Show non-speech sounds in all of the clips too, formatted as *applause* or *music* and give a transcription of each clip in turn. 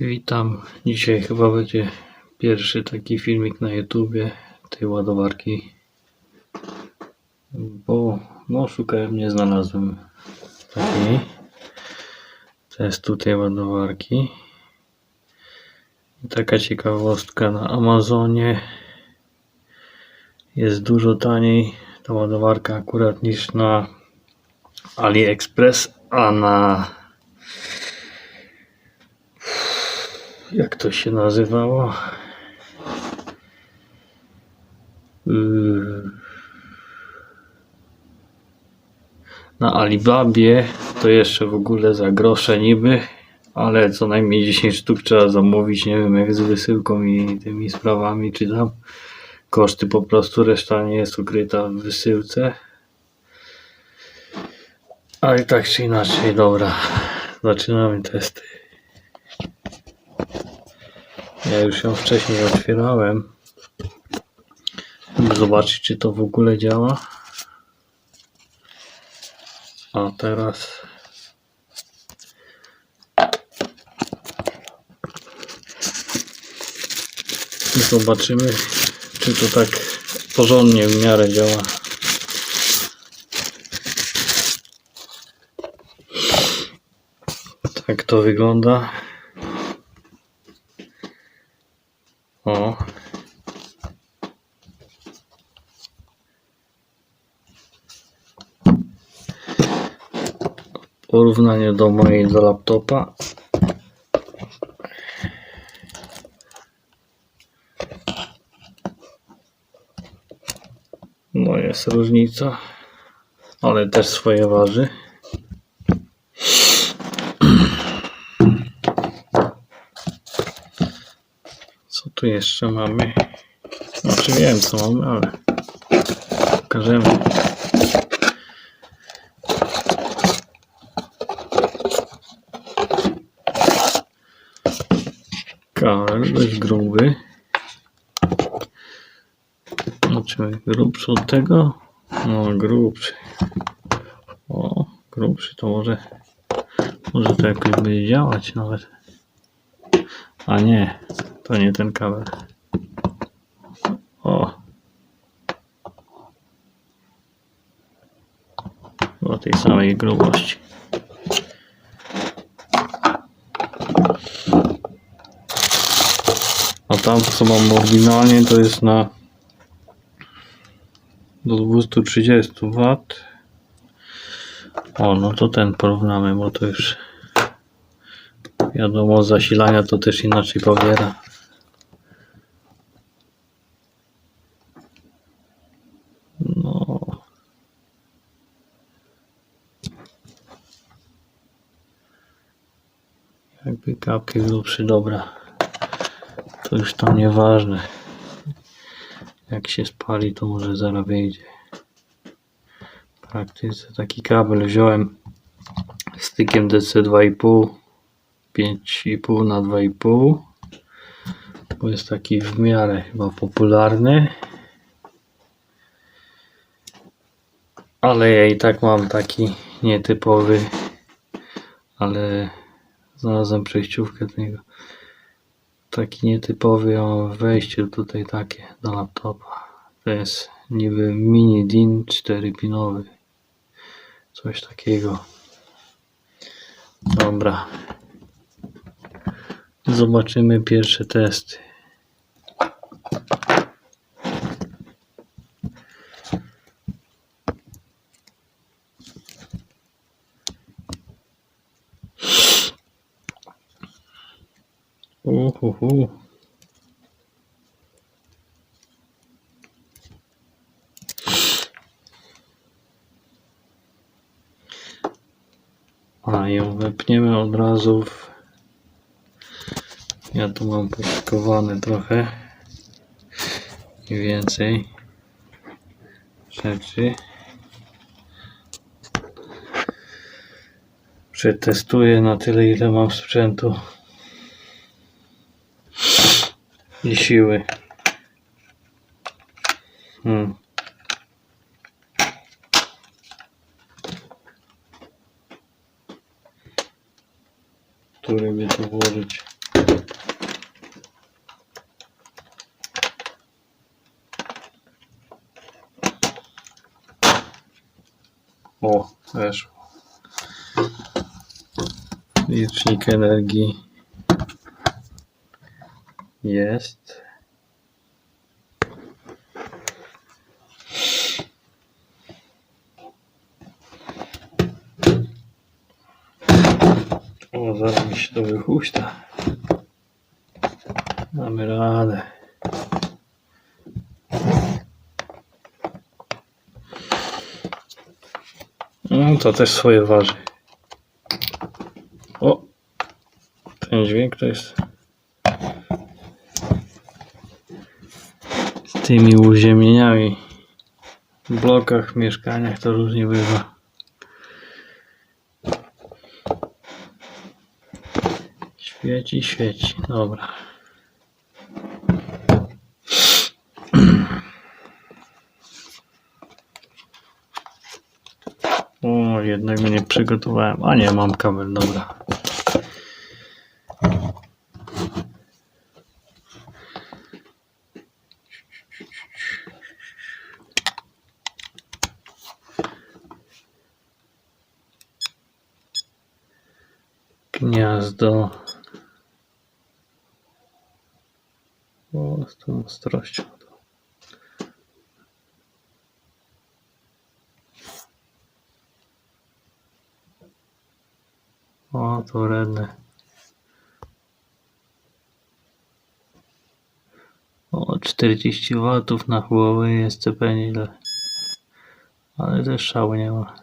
Witam. Dzisiaj chyba będzie pierwszy taki filmik na YouTubie tej ładowarki. Bo no szukałem, nie znalazłem takiej. To jest tutaj ładowarki. Taka ciekawostka na Amazonie jest dużo taniej ta ładowarka akurat niż na AliExpress, a na jak to się nazywało? Yy, Na Alibabie to jeszcze w ogóle za grosze niby, ale co najmniej 10 sztuk trzeba zamówić, nie wiem jak z wysyłką i tymi sprawami, czy tam koszty po prostu, reszta nie jest ukryta w wysyłce. Ale tak czy inaczej, dobra, zaczynamy testy. Ja już ją wcześniej otwierałem, zobaczyć, czy to w ogóle działa. A teraz zobaczymy, czy to tak porządnie w miarę działa. Tak to wygląda. O. Porównanie do mojej do laptopa. No jest różnica, ale też swoje waży. Co tu jeszcze mamy? Znaczy wiem co mamy, ale pokażemy. Kabel dość gruby. Zobaczymy, grubszy od tego? No, grubszy. O, grubszy to może, może to jakoś będzie działać nawet. A nie, to nie ten kabel. O. O tej samej grubości. Tam co mam oryginalnie to jest na do 230 W. O, no to ten porównamy, bo to już wiadomo, zasilania to też inaczej pobiera. No. Jakby kapki grubszy, dobra. To już tam nieważne. Jak się spali, to może zaraz wyjdzie. W praktyce taki kabel wziąłem stykiem DC 2,5 5,5 na 2,5 bo jest taki w miarę chyba popularny ale ja i tak mam taki nietypowy ale znalazłem przejściówkę niego taki nietypowy w wejściu tutaj takie do laptopa. To jest niby mini DIN 4 pinowy coś takiego. Dobra. Zobaczymy pierwsze testy. Uhuhu. A ją wepniemy od razu w ja tu mam poszykowane trochę mniej więcej rzeczy. Przetestuję na tyle ile mam sprzętu i siły. Hmm. Który by tu włożyć? O, weszło. Licznik energii jest. O, zaraz mi się to wychuśta. Mamy radę. No to też swoje waży. O! Ten dźwięk to jest tymi uziemieniami w blokach, mieszkaniach to różnie bywa. Świeci, świeci. Dobra. *clears throat* O, jednego nie przygotowałem. A nie, mam kabel, dobra. Gniazdo. O, z tą ostrością. O, to redne. O, 40 watów na Huawei jest pewnie ile. Ale też szału nie ma.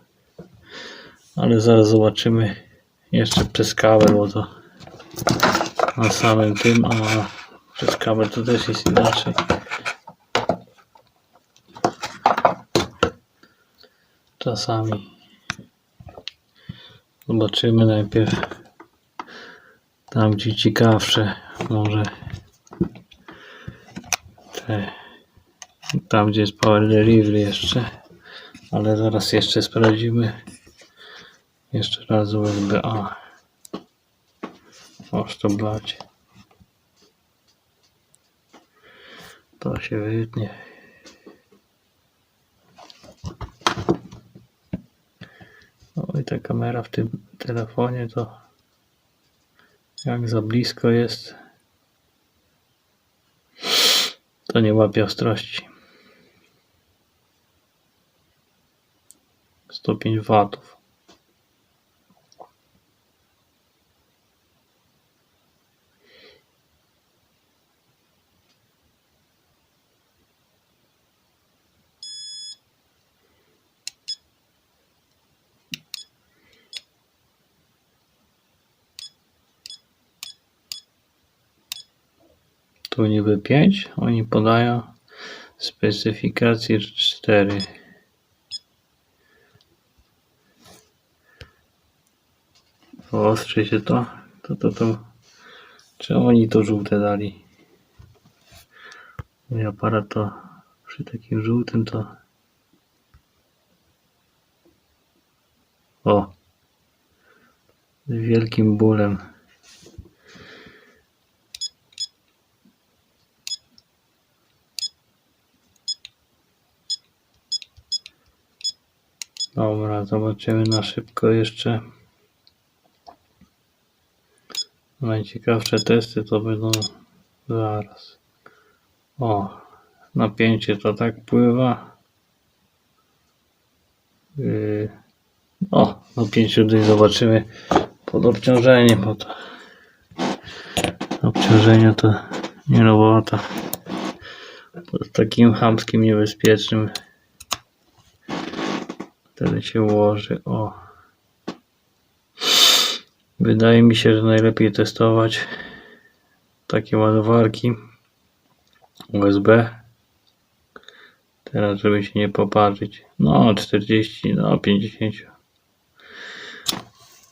Ale zaraz zobaczymy jeszcze przez kabel, bo to na samym tym, a przez kabel to też jest inaczej. Czasami. Zobaczymy najpierw tam gdzie ciekawsze może te tam gdzie jest power delivery jeszcze ale zaraz jeszcze sprawdzimy jeszcze raz USB A. O to blać to się wytnie. O i ta kamera w tym telefonie to jak za blisko jest to nie łapie ostrości. 105 watów Tu niby 5, oni podają specyfikację 4. Ostrzy się to. To, to, to. Czemu oni to żółte dali? Mój aparat to przy takim żółtym to. O! Z wielkim bólem. Dobra, zobaczymy na szybko jeszcze. Najciekawsze testy to będą zaraz. O, napięcie to tak pływa. Yy, o, napięcie tutaj zobaczymy pod obciążeniem, bo to obciążenie to nie robota. Pod takim chamskim, niebezpiecznym Wtedy się ułoży. O. Wydaje mi się, że najlepiej testować takie ładowarki USB. Teraz, żeby się nie poparzyć. No, 40, no 50.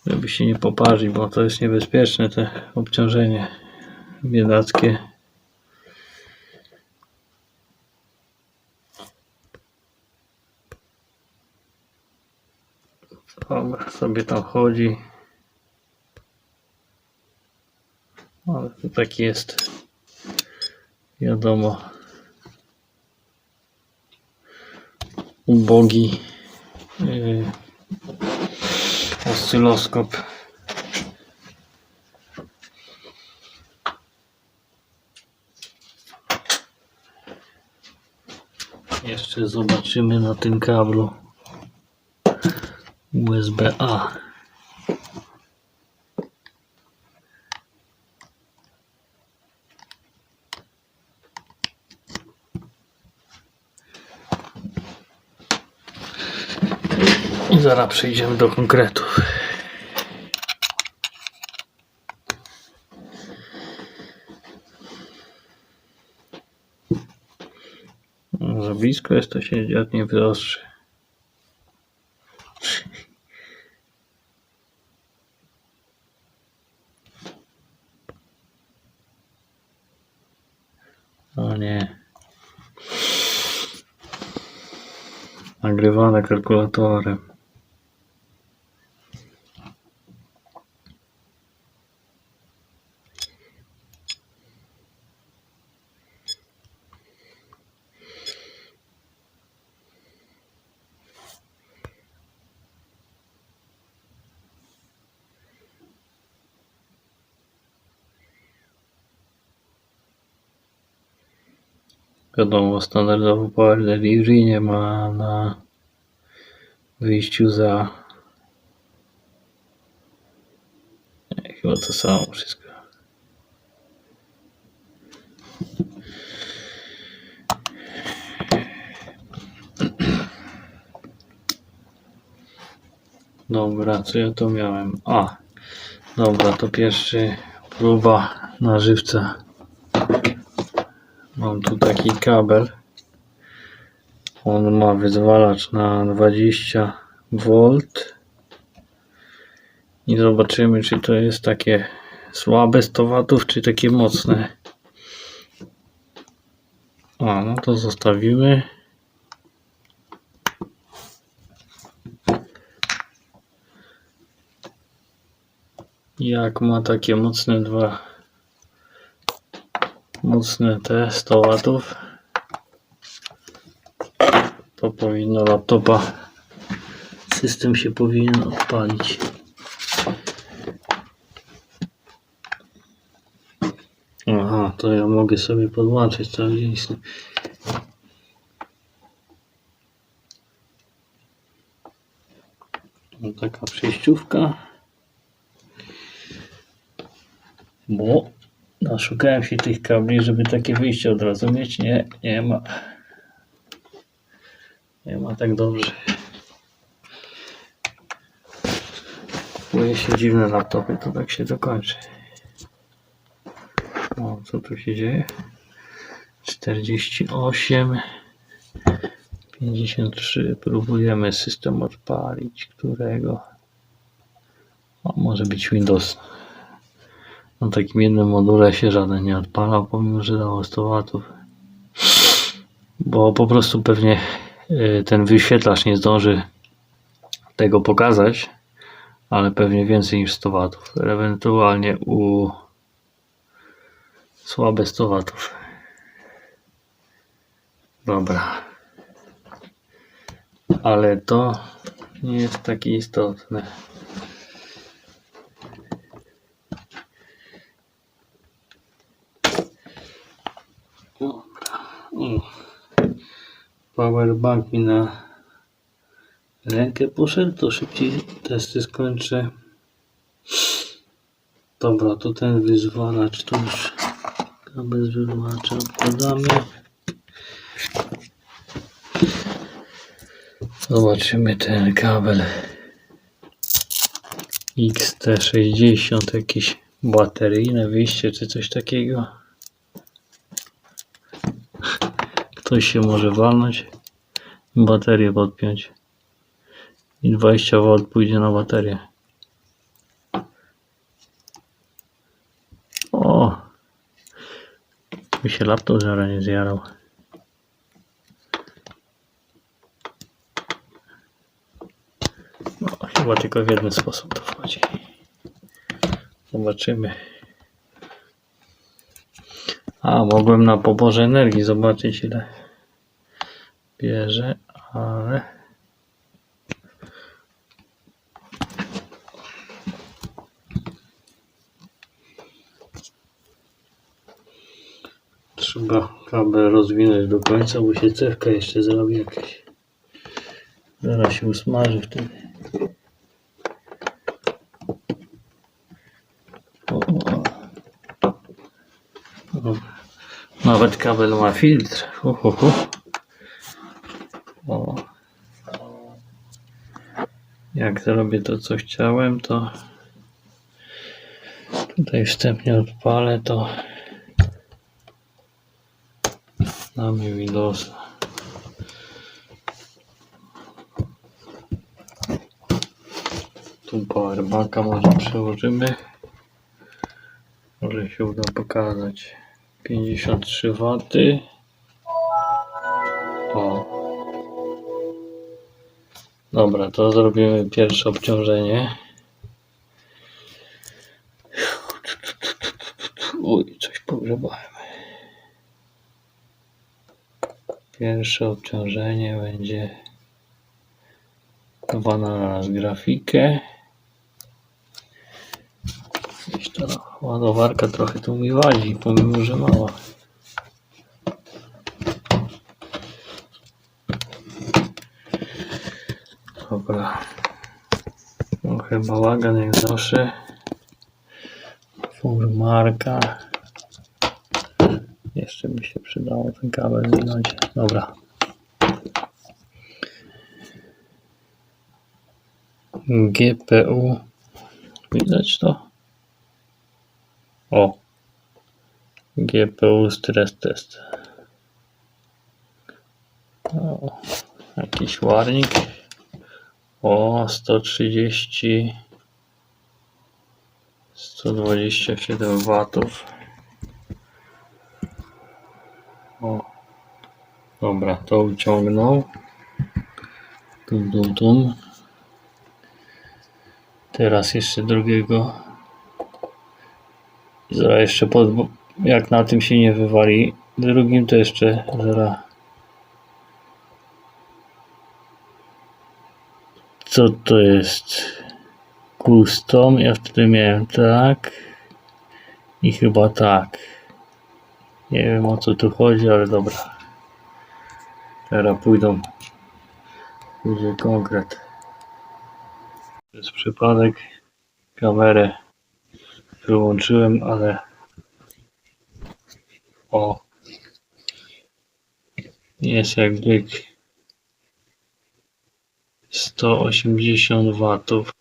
Żeby się nie poparzyć, bo to jest niebezpieczne, te obciążenie biedackie. Dobra, sobie tam chodzi. Ale to taki jest, wiadomo, ubogi yy, oscyloskop. Jeszcze zobaczymy na tym kablu USB-A. Zaraz przejdziemy do konkretów. Za blisko jest to się dziad nie wyostrzy. O nie. Nagrywane kalkulatorem. Wiadomo, standardowo Power Delivery nie ma na wyjściu za Nie, chyba to samo wszystko. Dobra, co ja tu miałem? A, dobra, to pierwszy próba na żywca. Mam tu taki kabel. On ma wyzwalacz na 20 V. I zobaczymy, czy to jest takie słabe 100 watów, czy takie mocne. A, no to zostawimy. Jak ma takie mocne dwa mocne te 100 watów powinno laptopa system się powinien odpalić aha to ja mogę sobie podłączyć cały dzień no, taka przejściówka bo Naszukałem się tych kabli, żeby takie wyjście od razu mieć. Nie, nie ma. Nie ma tak dobrze. Boję się dziwne laptopy, to tak się dokończy. O, co tu się dzieje? 48 53 próbujemy system odpalić, którego o, może być Windows na takim jednym module się żaden nie odpalał, pomimo że dało 100 watów. Bo po prostu pewnie ten wyświetlacz nie zdąży tego pokazać, ale pewnie więcej niż 100 watów. Ewentualnie u słabe 100 watów. Dobra. Ale to nie jest takie istotne. O. Powerbank mi na rękę poszedł, to szybciej testy skończę. Dobra, to ten wyzwalacz, tu już kabel z wyzwalacza odkładamy. Zobaczymy ten kabel XT60, jakieś bateryjne wyjście czy coś takiego. Ktoś się może walnąć, baterię podpiąć i 20 V pójdzie na baterię. O! Mi się laptop zaraz nie zjarał. No, chyba tylko w jeden sposób to wchodzi. Zobaczymy. A, mogłem na poborze energii zobaczyć ile papierze, ale... Trzeba kabel rozwinąć do końca, bo się cewka jeszcze zrobi jakaś. Zaraz się usmaży wtedy. Nawet kabel ma filtr. Ho, ho, ho. Jak zrobię to, co chciałem, to tutaj wstępnie odpalę, to damy Windowsa. Tu powerbanka może przełożymy. Może się uda pokazać. 53 W. Dobra, to zrobimy pierwsze obciążenie. Uj, coś pogrzebałem. Pierwsze obciążenie będzie 2 na raz grafikę. Gdzieś ta ładowarka trochę tu mi wadzi, pomimo że mała. Dobra. Trochę bałagan jak zawsze. Furmarka. Jeszcze by się przydało ten kabel wziąć. Dobra. GPU. Widać to? O. GPU stres test. O, jakiś warnik. O, 130. 127 watów. O. Dobra, to uciągnął. Tum, tum, tum. Teraz jeszcze drugiego. I Zaraz jeszcze pod, jak na tym się nie wywali. Drugim to jeszcze zaraz. Co to jest? Custom. Ja wtedy miałem tak. I chyba tak. Nie wiem o co tu chodzi, ale dobra. Teraz pójdą. Pójdzie konkret. Przez przypadek kamerę wyłączyłem, ale o jest jak byk 180 watów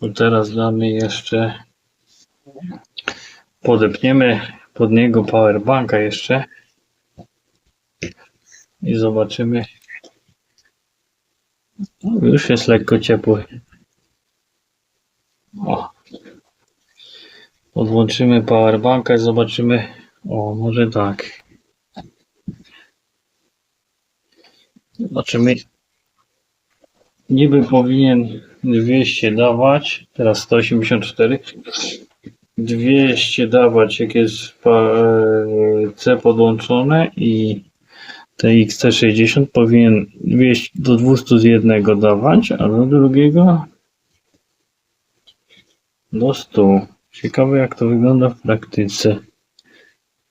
to teraz damy jeszcze podepniemy pod niego powerbanka jeszcze i zobaczymy o, już jest lekko ciepły o. Podłączymy powerbanka i zobaczymy. O, może tak. Zobaczymy. Niby powinien 200 dawać. Teraz 184. 200 dawać, jak jest e, C podłączone i TXT60 powinien 200 do 200 z jednego dawać, a do drugiego do 100. Ciekawe jak to wygląda w praktyce.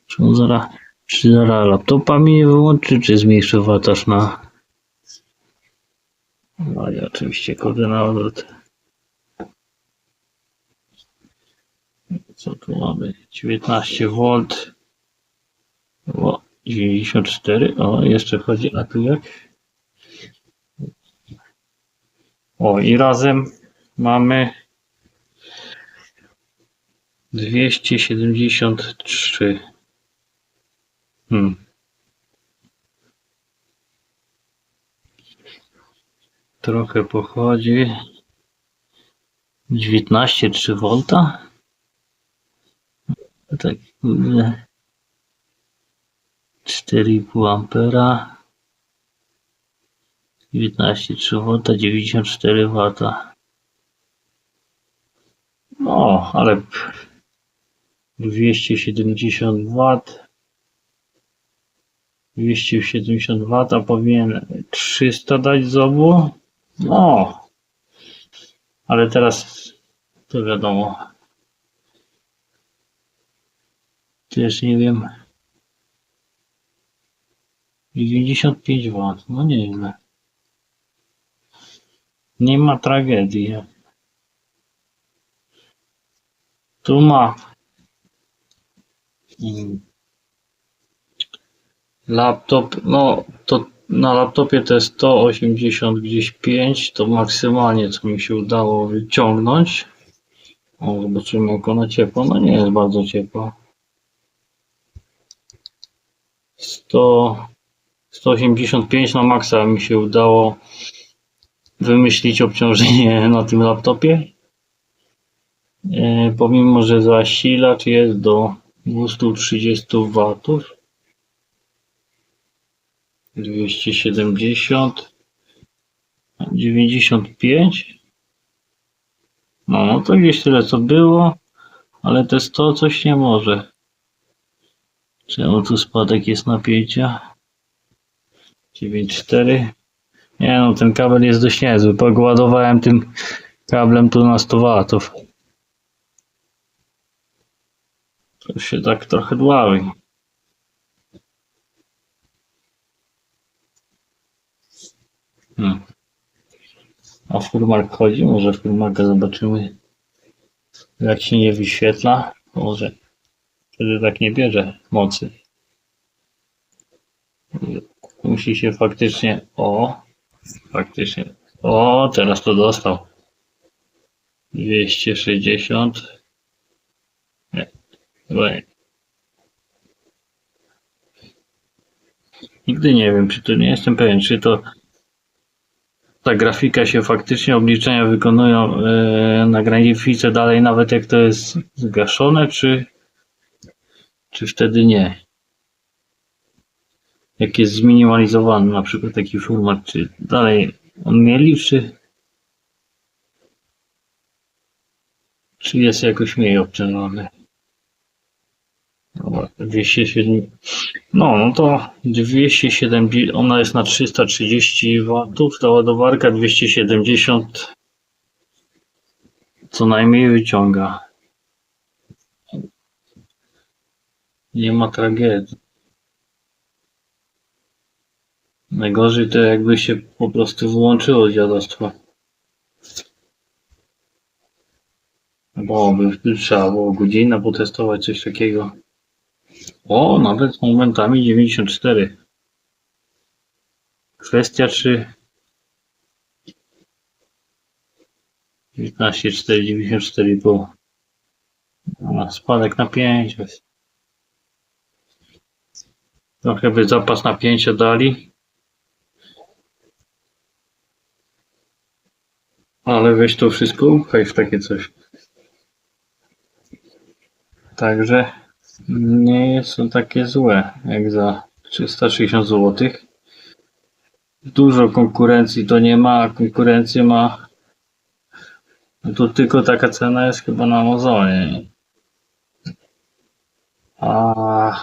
Czy on zaraz, czy zaraz laptopa mi nie wyłączy, czy zmniejszy wataż na... No i oczywiście kody na odwrót. Co tu mamy? 19 V. O, 94. O, jeszcze chodzi, a tu jak? O, i razem mamy 273. Hmm. Trochę pochodzi. 19,3 V. Tak, kurde. 4,5 ampera. 19,3 V, 94 W. No, ale 270 W. 270 W, powinien 300 dać z obu. No, ale teraz to wiadomo. Też nie wiem. 95 W, no nieźle. Nie ma tragedii. Tu ma mm, laptop, no to na laptopie to jest 180 gdzieś 5, to maksymalnie co mi się udało wyciągnąć. O, zobaczymy jak ona ciepła. No nie jest bardzo ciepła. 100, 185 na maksa mi się udało wymyślić obciążenie *laughs* na tym laptopie. E, pomimo, że zasilacz jest do 230 W. 270 95 no, to gdzieś tyle co było, ale te 100 coś nie może. Czemu tu spadek jest napięcia? 9,4 Nie no, ten kabel jest dość niezły. Pogładowałem tym kablem tu na 100 watów. To się tak trochę dławi. Hmm. A furmark chodzi? Może furmarka zobaczymy. Jak się nie wyświetla, może wtedy tak nie bierze mocy. Musi się faktycznie. O, faktycznie. O, teraz to dostał. 260. Nie, chyba nie. Nigdy nie wiem, czy to nie jestem pewien, czy to ta grafika się faktycznie obliczenia wykonują e, na grafice dalej, nawet jak to jest zgaszone, czy, czy wtedy nie. Jak jest zminimalizowany na przykład taki format, czy dalej on mieli, czy, czy jest jakoś mniej obciążony. Dobra, 207. No, no to 270, ona jest na 330 W, ta ładowarka 270 co najmniej wyciąga. Nie ma tragedii. Najgorzej to jakby się po prostu wyłączyło dziadostwo. Bo by trzeba było godzinę potestować coś takiego. O, nawet momentami 94. Kwestia czy 19, 4, 94,5. A, Spadek napięcia. Trochę by zapas napięcia dali. Ale weź to wszystko upchaj w takie coś. Także nie są takie złe jak za 360 zł. Dużo konkurencji to nie ma, a konkurencję ma. No to tylko taka cena jest chyba na Amazonie. A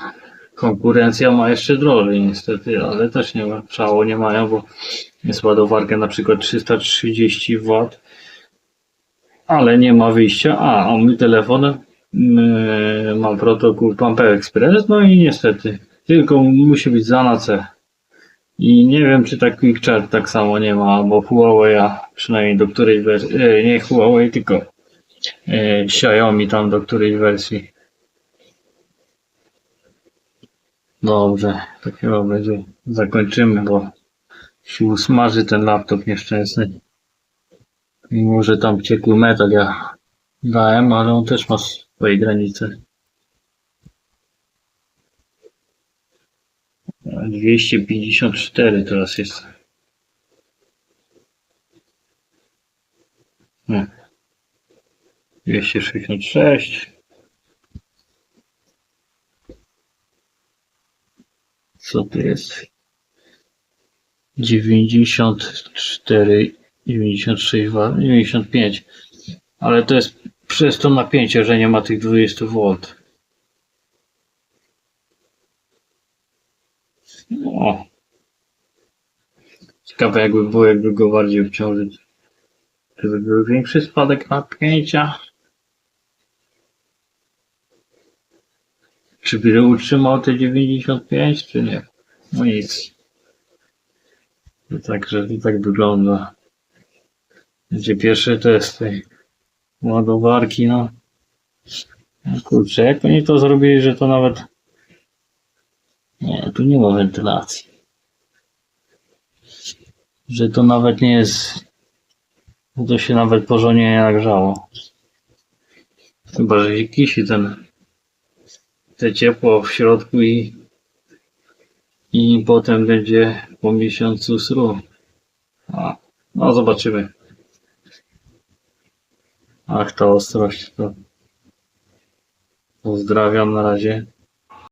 konkurencja ma jeszcze drożej niestety, ale też nie ma, szału nie mają, bo jest ładowarka na przykład 330 W, ale nie ma wyjścia. A, a mój telefon Yy, mam protokół Pumper Express, no i niestety, tylko musi być za. I nie wiem, czy tak Quick Charge tak samo nie ma, bo Huawei, przynajmniej do której wersji, e, nie Huawei, tylko e, Xiaomi tam do której wersji. Dobrze, to chyba będzie zakończymy, bo się usmaży ten laptop nieszczęsny. Mimo, że tam ciekły metal ja dałem, ale on też ma swojej granicy. Dwieście pięćdziesiąt cztery teraz jest. Nie. Dwieście sześćdziesiąt sześć. Co to jest? Dziewięćdziesiąt cztery, dziewięćdziesiąt sześć, dziewięćdziesiąt pięć. Ale to jest przez to napięcie, że nie ma tych 20 V. No. Ciekawe jakby było, jakby go bardziej obciążyć. Czy by był większy spadek napięcia? Czy by utrzymał te 95, czy nie? No nic. Także to tak wygląda. Gdzie pierwsze testy ładowarki, no. Kurczę, jak oni to zrobili, że to nawet... Nie, tu nie ma wentylacji. Że to nawet nie jest... To się nawet porządnie nie nagrzało. Chyba, że się kisi ten... Te ciepło w środku i... I potem będzie po miesiącu sru. A, no zobaczymy. Ach, ta ostrość to. Pozdrawiam na razie.